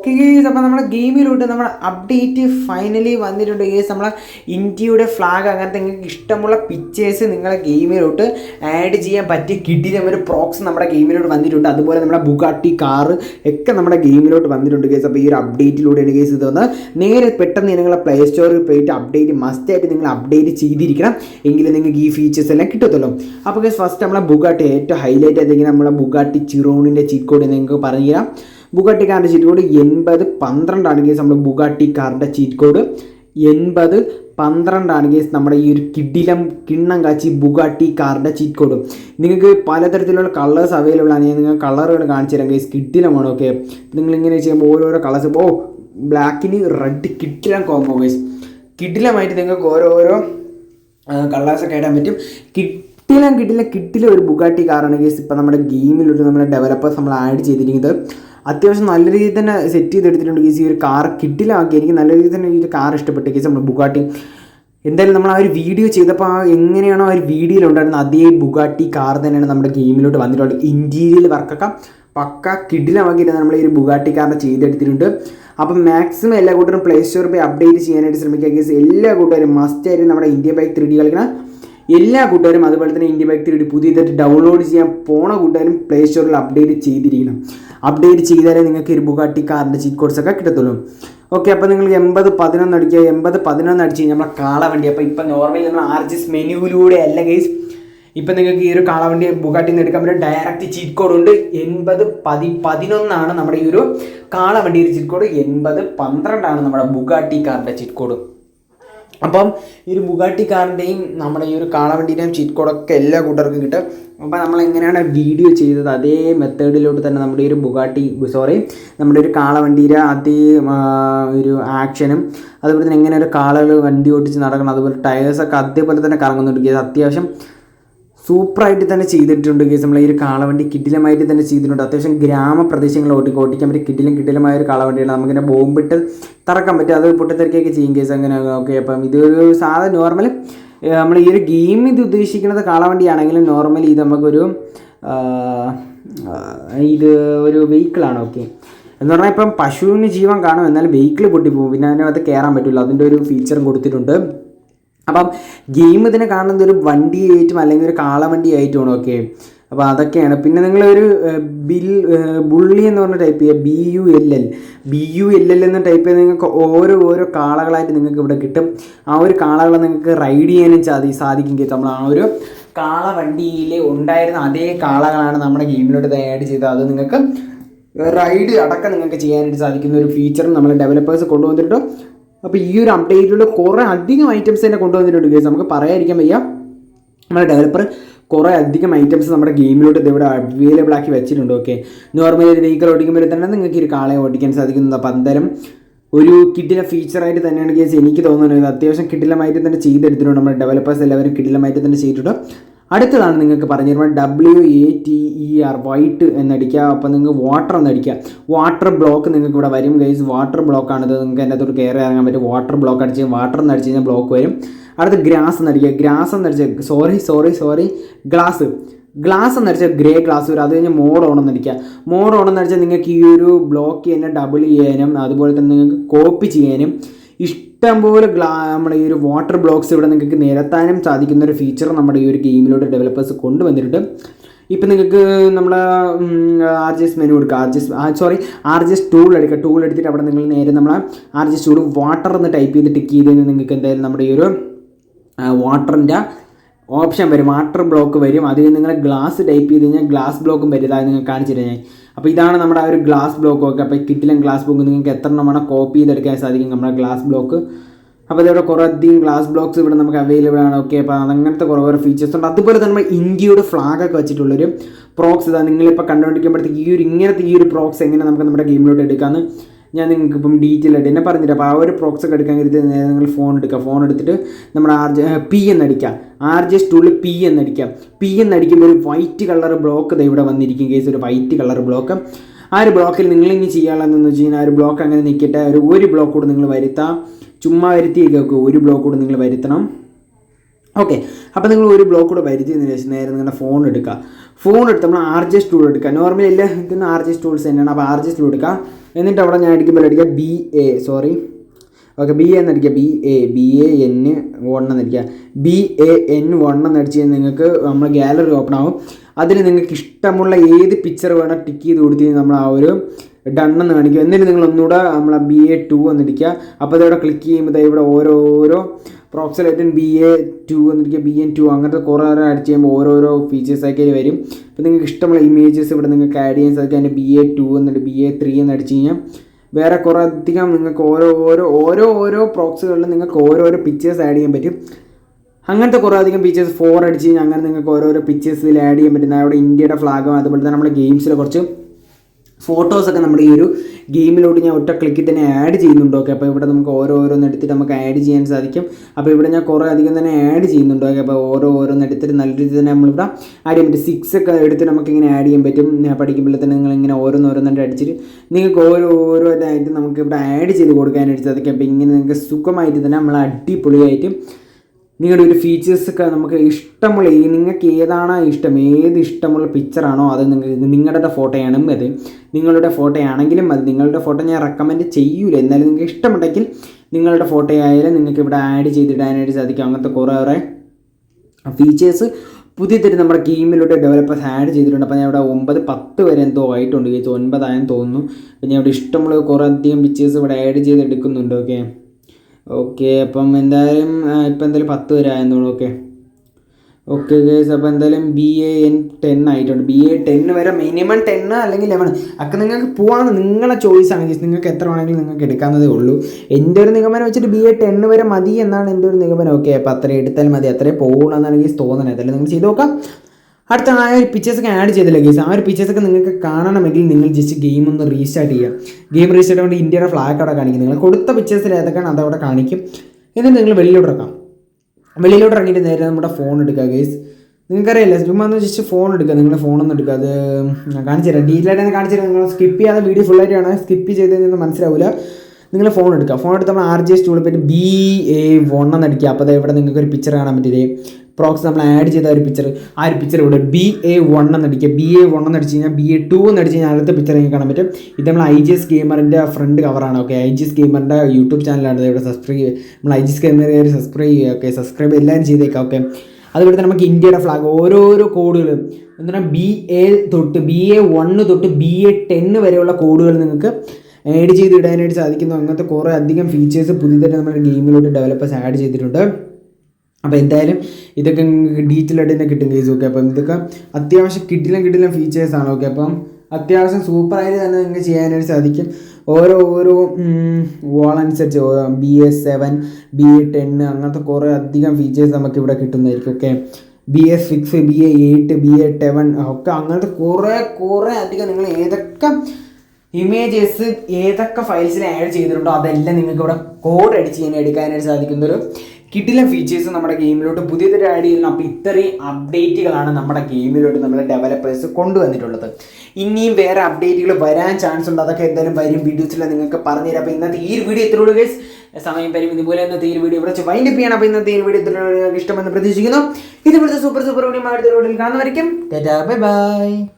Okay guys അപ്പോൾ നമ്മുടെ ഗെയിമിലോട്ട് നമ്മുടെ അപ്ഡേറ്റ് ഫൈനലി വന്നിട്ടുണ്ട് ഗേസ് നമ്മളെ ഇന്ത്യയുടെ ഫ്ലാഗ് അങ്ങനത്തെ നിങ്ങൾക്ക് ഇഷ്ടമുള്ള പിക്ചേഴ്സ് നിങ്ങളെ ഗെയിമിലോട്ട് ആഡ് ചെയ്യാൻ പറ്റിയ കിഡിലും ഒരു പ്രോക്സ് നമ്മുടെ ഗെയിമിലോട്ട് വന്നിട്ടുണ്ട്. അതുപോലെ നമ്മുടെ ബുഗാട്ടി കാറ് ഒക്കെ നമ്മുടെ ഗെയിമിലോട്ട് വന്നിട്ടുണ്ട് ഗേസ് അപ്പോൾ ഈ ഒരു അപ്ഡേറ്റിലൂടെയാണ് ഗേസ് ഇത് വന്ന് നേരെ പെട്ടെന്ന് നിങ്ങളെ പ്ലേ സ്റ്റോറിൽ പോയിട്ട് അപ്ഡേറ്റ് മസ്റ്റായിട്ട് നിങ്ങൾ അപ്ഡേറ്റ് ചെയ്തിരിക്കണം എങ്കിലും നിങ്ങൾക്ക് ഈ ഫീച്ചേഴ്സ് എല്ലാം കിട്ടത്തുള്ളൂ. അപ്പോൾ ഗേസ് ഫസ്റ്റ് നമ്മളെ ബുഗാട്ടി ഏറ്റവും ഹൈലൈറ്റ് ആയിട്ട് നമ്മളെ ബുഗാട്ടി ചിറോണിന്റെ ചീറ്റ് നിങ്ങൾക്ക് പറഞ്ഞു തരാം ബുഗാട്ടി കാറിന്റെ ചീറ്റ് കോഡ് എൺപത് പന്ത്രണ്ടാണ് കേസ് നമ്മുടെ ബുഗാട്ടി കാറിന്റെ ചീറ്റ് കോഡ് എൺപത് പന്ത്രണ്ടാണ് കേസ് നമ്മുടെ ഈ ഒരു കിഡിലം കിണ്ണം കാച്ചി ബുഗാട്ടി കാറിന്റെ ചീറ്റ് കോഡ് നിങ്ങൾക്ക് പലതരത്തിലുള്ള കളേഴ്സ് അവൈലബിൾ ആണ്. ഞാൻ നിങ്ങൾ കളറുകൾ കാണിച്ചു തരാം കേസ് കിഡിലമാണ് ഓക്കെ നിങ്ങൾ ഇങ്ങനെ ചെയ്യുമ്പോൾ ഓരോരോ കളേഴ്സ് ഓ ബ്ലാക്കിന് റെഡ് കിഡിലം കോമ്പോ കേസ് കിഡിലമായിട്ട് നിങ്ങൾക്ക് ഓരോരോ കളേഴ്സൊക്കെ ഇടാൻ പറ്റും. കിട്ടില്ല കിട്ടില്ല കിട്ടില്ല ഒരു ബുഗാട്ടി കാറാണ് കേസ് ഇപ്പോൾ നമ്മുടെ ഗെയിമിലൊരു നമ്മുടെ ഡെവലപ്പേഴ്സ് നമ്മൾ ആഡ് ചെയ്തിരിക്കുന്നത്. അത്യാവശ്യം നല്ല രീതിയിൽ തന്നെ സെറ്റ് ചെയ്തെടുത്തിട്ടുണ്ട് കേസ് ഈ ഒരു കാർ കിഡിലാക്കി എനിക്ക് നല്ല രീതിയിൽ തന്നെ ഈ ഒരു കാർ ഇഷ്ടപ്പെട്ട കേസ് നമ്മൾ ബുഗാട്ടി. എന്തായാലും നമ്മൾ ആ ഒരു വീഡിയോ ചെയ്തപ്പോൾ ആ എങ്ങനെയാണോ ആ ഒരു വീഡിയോയിൽ ഉണ്ടായിരുന്നത് അതേ ബുഗാട്ടി കാർ തന്നെയാണ് നമ്മുടെ ഗെയിമിലോട്ട് വന്നിട്ടുള്ളത് ഇന്റീരിയൽ വർക്കൊക്കെ പക്ക കിഡിലാക്കിയിട്ട് നമ്മൾ ഈ ഒരു ബുഗാട്ടി കാറിനെ ചെയ്തെടുത്തിട്ടുണ്ട്. അപ്പം മാക്സിമം എല്ലാ കൂട്ടരും പ്ലേ സ്റ്റോർ പോയി അപ്ഡേറ്റ് ചെയ്യാനായിട്ട് ശ്രമിക്കുക കേസ് എല്ലാ കൂട്ടുകാരും മസ്റ്റായിട്ട് നമ്മുടെ ഇന്ത്യ ബൈക്ക് ത്രീ ഡി കളിക്കണം. എല്ലാ കൂട്ടുകാരും അതുപോലെ തന്നെ ഇന്ത്യ ബൈക്ക് ത്രീ ഡി പുതിയതായിട്ട് ഡൗൺലോഡ് ചെയ്യാൻ പോണ കൂട്ടുകാരും പ്ലേ സ്റ്റോറിൽ അപ്ഡേറ്റ് ചെയ്തിരിക്കണം. അപ്ഡേറ്റ് ചെയ്താലേ നിങ്ങൾക്ക് ഒരു ബുഗാട്ടി കാറിന്റെ ചീറ്റ് കോഡ്സ് ഒക്കെ കിട്ടത്തുള്ളൂ. ഓക്കെ അപ്പോൾ നിങ്ങൾ എൺപത് പതിനൊന്ന് അടിക്കുക. എൺപത് പതിനൊന്ന് അടിച്ച് കഴിഞ്ഞാൽ നമ്മളെ കാളവണ്ടി. അപ്പോൾ ഇപ്പം നോർമലി നമ്മൾ ആർ ജി എസ് മെനുവിലൂടെ അല്ല ഗൈസ് ഇപ്പം നിങ്ങൾക്ക് ഈ ഒരു കാളവണ്ടി ബുഗാട്ടിൽ നിന്ന് എടുക്കാൻ പറ്റും ഡയറക്റ്റ് ചീറ്റ് കോഡ് ഉണ്ട്. എൺപത് പതി പതിനൊന്നാണ് നമ്മുടെ ഈ ഒരു കാളവണ്ടിയുടെ ചീറ്റ് കോഡ് എൺപത് പന്ത്രണ്ടാണ് നമ്മുടെ ബുഗാട്ടി കാറിന്റെ ചീറ്റ് കോഡ് അപ്പം ഈ ഒരു ബുഗാട്ടി കാറിന്റെയും നമ്മുടെ ഈ ഒരു കാളവണ്ടീന്റെയും ചീറ്റ് കോഡൊക്കെ എല്ലാ കൂട്ടർക്കും കിട്ടും. അപ്പം നമ്മൾ എങ്ങനെയാണ് വീഡിയോ ചെയ്തത്? അതേ മെത്തേഡിലോട്ട് തന്നെ നമ്മുടെ ഈ ഒരു ബുഗാട്ടി സോറി നമ്മുടെ ഒരു കാളവണ്ടിയുടെ അതേ ഒരു ആക്ഷനും അതുപോലെ തന്നെ എങ്ങനെ ഒരു കാളകൾ വണ്ടി ഓടിച്ച് നടക്കണം അതുപോലെ ടയേഴ്സൊക്കെ അതേപോലെ തന്നെ കറങ്ങുന്നുണ്ട്. അത് അത്യാവശ്യം സൂപ്പറായിട്ട് തന്നെ ചെയ്തിട്ടുണ്ട് കേസ് നമ്മൾ ഈ ഒരു കാളവണ്ടി കിടിലമായിട്ട് തന്നെ ചെയ്തിട്ടുണ്ട്. അത്യാവശ്യം ഗ്രാമപ്രദേശങ്ങളിൽ ഓടി ഓടിക്കാൻ പറ്റിയ കിടിലും കിടിലമായ ഒരു കാളവണ്ടിയാണ്. നമുക്കിങ്ങനെ ബോംബിട്ട് തറക്കാൻ പറ്റും. അത് പൊട്ടിത്തെറിക്കൊക്കെ ചെയ്യും കേസ് അങ്ങനെ. ഓക്കെ അപ്പം ഇതൊരു സാധാരണ നോർമൽ നമ്മൾ ഈ ഒരു ഗെയിം ഇത് ഉദ്ദേശിക്കുന്നത് കാളവണ്ടിയാണെങ്കിലും നോർമലി ഇത് നമുക്കൊരു ഇത് ഒരു വെഹിക്കിളാണ് ഓക്കെ എന്ന് പറഞ്ഞാൽ ഇപ്പം പശുവിന് ജീവൻ കാണും. എന്നാലും വെഹിക്കിൾ പൊട്ടിപ്പോകും പിന്നെ അതിനകത്ത് കയറാൻ പറ്റില്ല അതിന്റെ ഒരു ഫീച്ചറും കൊടുത്തിട്ടുണ്ട്. അപ്പം ഗെയിം ഇതിനെ കാണുന്നത് ഒരു വണ്ടി വണ്ടിയായിട്ടും അല്ലെങ്കിൽ ഒരു കാളവണ്ടി ആയിട്ടുമാണ് ഓക്കെ അപ്പോൾ അതൊക്കെയാണ്. പിന്നെ നിങ്ങളൊരു ബിൽ ബുള്ളി എന്ന് പറഞ്ഞ ടൈപ്പ് ചെയ്യുക B U L L B U L L എന്ന് ടൈപ്പ് ചെയ്ത് നിങ്ങൾക്ക് ഓരോ ഓരോ കാളകളായിട്ട് നിങ്ങൾക്ക് ഇവിടെ കിട്ടും. ആ ഒരു കാളകളെ നിങ്ങൾക്ക് റൈഡ് ചെയ്യാനും സാധി സാധിക്കും നമ്മൾ ആ ഒരു കാളവണ്ടിയിൽ ഉണ്ടായിരുന്ന അതേ കാളകളാണ് നമ്മുടെ ഗെയിമിലോട്ട് ആഡ് ചെയ്തത്. അത് നിങ്ങൾക്ക് റൈഡ് അടക്കം നിങ്ങൾക്ക് ചെയ്യാനായിട്ട് സാധിക്കുന്ന ഒരു ഫീച്ചറും നമ്മൾ ഡെവലപ്പേഴ്സ് കൊണ്ടുവന്നിട്ടുണ്ട്. അപ്പോൾ ഈ ഒരു അപ്ഡേറ്റിലൂടെ കുറേ അധികം ഐറ്റംസ് തന്നെ കൊണ്ടുവന്നിട്ടുണ്ട് കേസ് നമുക്ക് പറയാതിരിക്കാൻ വയ്യ. നമ്മുടെ ഡെവലപ്പർ കുറേ അധികം ഐറ്റംസ് നമ്മുടെ ഗെയിമിലോട്ട് ഇത് ഇവിടെ അവൈലബിൾ ആക്കി വെച്ചിട്ടുണ്ട് ഓക്കെ നോർമലി ഒരു വെഹിക്കിൾ ഓടിക്കുമ്പോൾ തന്നെ നിങ്ങൾക്ക് ഒരു കാളയെ ഓടിക്കാൻ സാധിക്കുന്നത് അപ്പം അന്തരം ഒരു കിഡിലെ ഫീച്ചറായിട്ട് തന്നെയാണ് കേസ് എനിക്ക് തോന്നുന്നത്. അത്യാവശ്യം കിഡിലമായിട്ട് തന്നെ ചെയ്തെടുത്തിട്ടുണ്ട്. നമ്മുടെ ഡെവലപ്പേഴ്സ് എല്ലാവരും കിഡിലമായിട്ട് തന്നെ ചെയ്തിട്ടുണ്ട്. അടുത്തതാണ് നിങ്ങൾക്ക് പറഞ്ഞു തരുമ്പോൾ W A T E R white എന്നടിക്കുക. അപ്പോൾ നിങ്ങൾക്ക് വാട്ടർ എന്നടിക്കുക. വാട്ടർ ബ്ലോക്ക് നിങ്ങൾക്ക് ഇവിടെ വരും ഗൈസ് വാട്ടർ ബ്ലോക്കാണിത് നിങ്ങൾക്ക് എന്റെ അകത്തോട്ട് കയറി ഇറങ്ങാൻ പറ്റും. വാട്ടർ ബ്ലോക്ക് അടിച്ച് വാട്ടർ എന്ന് അടിച്ച് കഴിഞ്ഞാൽ ബ്ലോക്ക് വരും. അടുത്ത് ഗ്രാസ് എന്നടിക്കുക. Grass എന്നടിച്ച് sorry sorry sorry glass glass എന്ന് അടിച്ചാൽ ഗ്രേ ഗ്ലാസ് വരും. അത് കഴിഞ്ഞ് മോഡ് ഓൺ എന്നടിക്കുക. മോഡ് എന്ന് അടിച്ചാൽ നിങ്ങൾക്ക് ഈ ഒരു ബ്ലോക്ക് ചെയ്യാനും ഡബിൾ ചെയ്യാനും അതുപോലെ തന്നെ നിങ്ങൾക്ക് കോപ്പി ചെയ്യാനും ഇഷ്ടംപോലെ ഗ്ലാ നമ്മുടെ ഈ ഒരു വാട്ടർ ബ്ലോക്സ് ഇവിടെ നിങ്ങൾക്ക് നിരത്താനും സാധിക്കുന്ന ഒരു ഫീച്ചർ നമ്മുടെ ഈ ഒരു ഗെയിമിലൂടെ ഡെവലപ്പേഴ്സ് കൊണ്ടുവന്നിട്ടുണ്ട്. ഇപ്പം നിങ്ങൾക്ക് നമ്മുടെ ആർ ജി എസ് മെനു എടുക്കുക R G S sorry R G S tool എടുക്കുക ടൂൾ എടുത്തിട്ട് അവിടെ നിങ്ങൾ നേരെ നമ്മൾ R G S tool water എന്ന് ടൈപ്പ് ചെയ്ത് ടിക്ക് ചെയ്ത് കഴിഞ്ഞാൽ നിങ്ങൾക്ക് എന്തായാലും നമ്മുടെ ഈ ഒരു വാട്ടറിന്റെ ഓപ്ഷൻ വരും. വാട്ടർ ബ്ലോക്ക് വരും. അതിൽ നിങ്ങൾ ഗ്ലാസ് ടൈപ്പ് ചെയ്ത് കഴിഞ്ഞാൽ ഗ്ലാസ് ബ്ലോക്കും വരും. അതായത് നിങ്ങൾ കാണിച്ചു ഞാൻ. അപ്പോൾ ഇതാണ് നമ്മുടെ ആ ഒരു ഗ്ലാസ് ബ്ലോക്ക് ഒക്കെ. അപ്പോൾ കിറ്റിലും ഗ്ലാസ് ബ്ലോക്ക് നിങ്ങൾക്ക് എത്ര എണ്ണമാണ് കോപ്പി ചെയ്തെടുക്കാൻ സാധിക്കും നമ്മുടെ ഗ്ലാസ് ബ്ലോക്ക് അപ്പോൾ ഇതോടെ കുറേ അധികം ഗ്ലാസ് ബ്ലോക്ക്സ് ഇവിടെ നമുക്ക് അവൈലബിൾ ആണ്. ഓക്കെ അപ്പോൾ അങ്ങനത്തെ കുറേ കുറേ ഫീച്ചേഴ്സ് ഉണ്ട്. അതുപോലെ തന്നെ നമ്മൾ ഇന്ത്യയുടെ ഫ്ലാഗ് ഒക്കെ വെച്ചിട്ടുള്ളൊരു പ്രോക്സ് ഇതാണ് നിങ്ങളിപ്പോൾ കണ്ടുകൊണ്ടിരിക്കുമ്പോഴത്തേക്ക് ഈ ഒരു ഇങ്ങനത്തെ ഈ ഒരു പ്രോക്സ് എങ്ങനെ നമുക്ക് നമ്മുടെ ഗെയിമിലോട്ട് എടുക്കാമെന്ന് ഞാൻ നിങ്ങൾക്ക് ഇപ്പം ഡീറ്റെയിൽ ആയിട്ട് എന്നെ പറഞ്ഞിട്ട് അപ്പോൾ ആ ഒരു പ്രോക്സ് ഒക്കെ എടുക്കാൻ കരുതി നിങ്ങൾ ഫോൺ എടുക്കുക. ഫോൺ എടുത്തിട്ട് നമ്മുടെ ആർ ജെ പി എന്നടിക്കുക. ആർ ജെ സ്റ്റൂളിൽ പി എന്നടിക്കുക. പി എന്നടിക്കുമ്പോൾ ഒരു വൈറ്റ് കളർ ബ്ലോക്ക് ഇവിടെ വന്നിരിക്കും കേസ് ഒരു വൈറ്റ് കളർ ബ്ലോക്ക് ആ ഒരു ബ്ലോക്കിൽ നിങ്ങൾ ഇനി ചെയ്യാനുള്ളതെന്ന് വെച്ച് കഴിഞ്ഞാൽ ആ ഒരു ബ്ലോക്ക് അങ്ങനെ നിൽക്കട്ടെ. ഒരു ഒരു ബ്ലോക്ക് കൂടെ നിങ്ങൾ വരുത്താം. ചുമ്മാ വരുത്തി ഒരു ബ്ലോക്ക് കൂടെ നിങ്ങൾ വരുത്തണം. ഓക്കെ അപ്പോൾ നിങ്ങൾ ഒരു ബ്ലോക്ക് കൂടെ വരുത്തിയതിന് ശേഷം നേരെ നിങ്ങളുടെ ഫോൺ എടുക്കുക. ഫോൺ എടുത്ത് നമ്മൾ ആർ ജെ സ്റ്റൂൾ എടുക്കുക. നോർമലി എല്ലാ ഇതിനും ആർ ജെ സ്റ്റൂൾസ് തന്നെയാണ്. അപ്പോൾ ആർ ജെ സ്റ്റൂൾ എടുക്കുക. എന്നിട്ട് അവിടെ ഞാൻ അടിക്കുമ്പോൾ അടിക്കുക B A sorry okay B A എന്നടിക്കുക B A B A N one എന്നടിക്കുക B A N one എന്നടിച്ച് നിങ്ങൾക്ക് നമ്മുടെ ഗാലറി ഓപ്പൺ ആവും. അതിൽ നിങ്ങൾക്ക് ഇഷ്ടമുള്ള ഏത് പിക്ചർ വേണം ടിക്ക് ചെയ്ത് കൊടുത്ത് കഴിഞ്ഞാൽ നമ്മൾ ആ ഒരു ഡൺ എന്ന് കാണിക്കും. എന്നിട്ട് നിങ്ങൾ ഒന്നുകൂടെ നമ്മളെ ബി എ ടു എന്നിരിക്കുക അപ്പോൾ ഇതവിടെ ക്ലിക്ക് ചെയ്യുമ്പോൾ ഇവിടെ ഓരോരോ പ്രോക്സലേറ്റൻ ബി എ ടു എന്നിരിക്കുക ബി എൻ ടു അങ്ങനത്തെ കുറേ ആഡ് ചെയ്യുമ്പോൾ ഓരോരോ ഫീച്ചേഴ്സൊക്കെ വരും. അപ്പോൾ നിങ്ങൾക്ക് ഇഷ്ടമുള്ള ഇമേജസ് ഇവിടെ നിങ്ങൾക്ക് ആഡ് ചെയ്യാൻ സാധിക്കും. അതിന്റെ ബി എ ടു എന്നിട്ട് ബി എ ത്രീ എന്ന് അടിച്ച് കഴിഞ്ഞാൽ വേറെ കുറേ അധികം നിങ്ങൾക്ക് ഓരോ ഓരോ ഓരോ ഓരോ പ്രോക്സുകളിലും നിങ്ങൾക്ക് ഓരോരോ പിക്ചേഴ്സ് ആഡ് ചെയ്യാൻ പറ്റും. അങ്ങനത്തെ കുറേ അധികം പിക്ചേഴ്സ് ഫോർ അടിച്ച് കഴിഞ്ഞാൽ അങ്ങനെ നിങ്ങൾക്ക് ഓരോരോ പിക്ചേഴ്സ് ഇതിൽ ആഡ് ചെയ്യാൻ പറ്റുന്ന അവിടെ ഇന്ത്യയുടെ ഫ്ലാഗും അതുപോലെ തന്നെ നമ്മുടെ ഗെയിംസിൽ കുറച്ച് ഫോട്ടോസൊക്കെ നമ്മുടെ ഈ ഒരു ഗെയിമിലോട്ട് ഞാൻ ഒറ്റ ക്ലിക്കിൽ തന്നെ ആഡ് ചെയ്യുന്നുണ്ട് ഓക്കെ അപ്പോൾ ഇവിടെ നമുക്ക് ഓരോ ഓരോന്ന് എടുത്തിട്ട് നമുക്ക് ആഡ് ചെയ്യാൻ സാധിക്കും. അപ്പോൾ ഇവിടെ ഞാൻ കുറേ അധികം തന്നെ ആഡ് ചെയ്യുന്നുണ്ട് ഓക്കെ അപ്പോൾ ഓരോ ഓരോന്ന് എടുത്തിട്ട് നല്ല രീതിയിൽ തന്നെ നമ്മളിവിടെ ആഡ് ചെയ്യാൻ പറ്റും സിക്സ് ഒക്കെ എടുത്ത് നമുക്ക് ഇങ്ങനെ ആഡ് ചെയ്യാൻ പറ്റും. പഠിക്കുമ്പോൾ തന്നെ നിങ്ങൾ ഇങ്ങനെ ഓരോന്ന് ഓരോന്നായിട്ട് അടിച്ചിട്ട് നിങ്ങൾക്ക് ഓരോ ഓരോ ഇതായിട്ട് നമുക്ക് ഇവിടെ ആഡ് ചെയ്ത് കൊടുക്കാനായിട്ട് സാധിക്കും. അപ്പോൾ ഇങ്ങനെ നിങ്ങൾക്ക് സുഖമായിട്ട് തന്നെ നമ്മൾ അടിപൊളിയായിട്ട് നിങ്ങളുടെ ഒരു ഫീച്ചേഴ്സ് ഒക്കെ നമുക്ക് ഇഷ്ടമുള്ള നിങ്ങൾക്ക് ഏതാണോ ഇഷ്ടം ഏത് ഇഷ്ടമുള്ള പിക്ചറാണോ അത് നിങ്ങൾക്ക് നിങ്ങളുടെ ഫോട്ടോയാണ് അത്. നിങ്ങളുടെ ഫോട്ടോയാണെങ്കിലും അത് നിങ്ങളുടെ ഫോട്ടോ ഞാൻ റെക്കമെൻഡ് ചെയ്യൂല. എന്നാലും നിങ്ങൾക്ക് ഇഷ്ടമുണ്ടെങ്കിൽ നിങ്ങളുടെ ഫോട്ടോ ആയാലും നിങ്ങൾക്ക് ഇവിടെ ആഡ് ചെയ്തിടാനായിട്ട് സാധിക്കും. അങ്ങനത്തെ കുറേ ഫീച്ചേഴ്സ് പുതിയ തരം നമ്മുടെ ഗെയിമിലോട്ട് ഡെവലപ്പേഴ്സ് ആഡ് ചെയ്തിട്ടുണ്ട്. അപ്പോൾ ഞാൻ ഇവിടെ ഒമ്പത് പത്ത് വരെ എന്തോ ആയിട്ടുണ്ട്. ചോദിച്ചു ഒൻപതായെന്ന് തോന്നുന്നു. ഞാൻ ഇവിടെ ഇഷ്ടമുള്ള കുറേ അധികം പിക്ചേഴ്സ് ഇവിടെ ആഡ് ചെയ്ത് എടുക്കുന്നുണ്ട് ഓക്കെ ഓക്കെ അപ്പം എന്തായാലും ഇപ്പം എന്തായാലും പത്ത് വരെ ആയെന്ന് തോന്നുന്നു ഓക്കെ ഓക്കെ ഗേസ് അപ്പോൾ എന്തായാലും ബി എ എൻ ടെൻ ആയിട്ടുണ്ട്. ബി എ ടെൻ വരെ മിനിമം ടെൻ അല്ലെങ്കിൽ ലെവൻ ഒക്കെ നിങ്ങൾക്ക് പോവാണ് നിങ്ങളുടെ ചോയ്സ് ആണ് ഗേസ് നിങ്ങൾക്ക് എത്ര വേണമെങ്കിലും നിങ്ങൾക്ക് എടുക്കാവുന്നതേ ഉള്ളൂ. എന്റെ ഒരു നിഗമനം വെച്ചിട്ട് ബി എ ടെൻ വരെ മതി എന്നാണ് എന്റെ ഒരു നിഗമനം ഓക്കെ അപ്പോൾ അത്രയും എടുത്താൽ മതി അത്രയും പോകണമെന്നാണ് ഗേസ് തോന്നുന്നത്. അതല്ലേ നിങ്ങൾ ചെയ്ത് നോക്കാം. അടുത്ത ആ ഒരു പിക്ചേഴ്സൊക്കെ ആഡ് ചെയ്തില്ല ഗെയിംസ് ആ ഒരു പിക്ചേഴ്സൊക്കെ നിങ്ങൾക്ക് കാണണമെങ്കിൽ നിങ്ങൾ ജസ്റ്റ് ഗെയിം ഒന്ന് റീസ്റ്റാർട്ട് ചെയ്യുക. ഗെയിം റീസ്റ്റാർട്ട് കൊണ്ട് ഇന്ത്യയുടെ ഫ്ലാഗ് അവിടെ കാണിക്കും. നിങ്ങൾ കൊടുത്ത പിക്ചേഴ്സിൽ ഏതൊക്കെയാണ് അതവിടെ കാണിക്കും. എന്നിട്ട് നിങ്ങൾ വെളിയിലോട്ട് ഇറക്കാം. വെളിയിലോട്ട് ഇറങ്ങിയിട്ട് നേരെ നമ്മുടെ ഫോൺ എടുക്കുക ഗെയ്സ് നിങ്ങൾക്കറിയില്ല ചുമ്മാ ഒന്ന് ജസ്റ്റ് ഫോൺ എടുക്കുക. നിങ്ങൾ ഫോണൊന്നും എടുക്കുക. അത് കാണിച്ചു തരാം. ഡീറ്റെയിൽ ആയിട്ട് കാണിച്ചു തരാം. നിങ്ങൾ സ്കിപ്പ് ചെയ്യാതെ വീഡിയോ ഫുള്ളായിട്ട് കാണാൻ സ്കിപ്പ് ചെയ്തതെന്ന് മനസ്സിലാവില്ല നിങ്ങൾ ഫോൺ എടുക്കുക. ഫോൺ എടുത്ത് നമ്മൾ ആർ ജി എസ് ടൂളിൽ പോയിട്ട് ബി എ വൺ എന്ന് അടിക്കുക. അപ്പോൾ ഇവിടെ നിങ്ങൾക്ക് ഒരു പിക്ചർ കാണാൻ പറ്റില്ലേ പ്രോക്സ് നമ്മൾ ആഡ് ചെയ്ത ഒരു പിക്ചർ ആ ഒരു പിക്ചർ ഇവിടെ ബി എ വൺ എന്ന് അടിക്കുക. ബി എ വൺ എന്ന് അടിച്ച് കഴിഞ്ഞാൽ ബി എ ടു എന്ന് അടിച്ച് കഴിഞ്ഞാൽ അടുത്ത പിക്ചർ എനിക്ക് കാണാൻ പറ്റും. ഇത് നമ്മൾ ഐ ജി എസ് ഗെയിമറിന്റെ ഫ്രണ്ട് കവറാണ് ഓക്കെ ഐ ജി എസ് ഗെയിമറിന്റെ യൂട്യൂബ് ചാനലാണ് ഇവിടെ സബ്സ്ക്രൈബ് നമ്മൾ I G S gamer subscribe ചെയ്യുക ഓക്കെ സബ്സ്ക്രൈബ് എല്ലാം ചെയ്തേക്കാം ഓക്കെ അതുപോലെ തന്നെ നമുക്ക് ഇന്ത്യയുടെ ഫ്ലാഗ് ഓരോരോ കോഡുകൾ എന്താണ് ബി എ തൊട്ട് ബി എ വണ്ണ് തൊട്ട് ബി എ ടെന്ന് വരെയുള്ള കോഡുകൾ നിങ്ങൾക്ക് ആഡ് ചെയ്ത് ഇടാനായിട്ട് സാധിക്കുന്നു. അങ്ങനത്തെ കുറേ അധികം ഫീച്ചേഴ്സ് പുതിയതായിട്ട് നമ്മുടെ ഗെയിമിലോട്ട് ഡെവലപ്പേഴ്സ് ആഡ് ചെയ്തിട്ടുണ്ട്. അപ്പോൾ എന്തായാലും ഇതൊക്കെ ഡീറ്റെയിൽ ആയിട്ട് തന്നെ കിട്ടും കേസ് ഓക്കെ അപ്പം ഇതൊക്കെ അത്യാവശ്യം കിട്ടില്ല കിട്ടില്ല ഫീച്ചേഴ്സാണ് ഓക്കെ അപ്പം അത്യാവശ്യം സൂപ്പറായിട്ട് തന്നെ നിങ്ങൾക്ക് ചെയ്യാനായിട്ട് സാധിക്കും. ഓരോ ഓരോ വോൾ അനുസരിച്ച് B S seven B A ten അങ്ങനത്തെ കുറേ അധികം ഫീച്ചേഴ്സ് നമുക്ക് ഇവിടെ കിട്ടുന്നതായിരിക്കും. Okay B S six B A eight B A ടെവൻ ഒക്കെ അങ്ങനത്തെ കുറേ കുറേ അധികം നിങ്ങൾ ഏതൊക്കെ ഇമേജസ് ഏതൊക്കെ ഫയൽസിൽ ആഡ് ചെയ്തിട്ടുണ്ടോ അതെല്ലാം നിങ്ങൾക്ക് ഇവിടെ കോഡ് അടിച്ച് കഴിഞ്ഞാൽ എടുക്കാനായിട്ട് സാധിക്കുന്ന ഒരു കിട്ടില്ല ഫീച്ചേഴ്സ് നമ്മുടെ ഗെയിമിലോട്ട് പുതിയതൊരു ആഡ് ചെയ്യുന്ന അപ്പോൾ ഇത്രയും അപ്ഡേറ്റുകളാണ് നമ്മുടെ ഗെയിമിലോട്ട് നമ്മുടെ ഡെവലപ്പേഴ്സ് കൊണ്ടുവന്നിട്ടുള്ളത്. ഇനിയും വേറെ അപ്ഡേറ്റുകൾ വരാൻ ചാൻസ് ഉണ്ട്. അതൊക്കെ എന്തായാലും വരും വീഡിയോസിൽ നിങ്ങൾക്ക് പറഞ്ഞുതരാം അപ്പോൾ ഇന്നത്തെ ഈ വീഡിയോ എത്രയുള്ളൂ ഗൈസ് സമയം വരും. ഇതുപോലെ ഇന്നത്തെ ഈ വീഡിയോ ഇവിടെ വൈൻഡ് ചെയ്യണം. അപ്പോൾ ഇന്നത്തെ ഈ വീഡിയോ ഇത്രയുള്ള ഇഷ്ടമെന്ന് പ്രതീക്ഷിക്കുന്നു. ഇതുപോലത്തെ സൂപ്പർ സൂപ്പർ വീഡിയോ അടുത്ത കാണുന്നവരിക്കും കാണുന്നവരേക്കും ബൈ ബൈ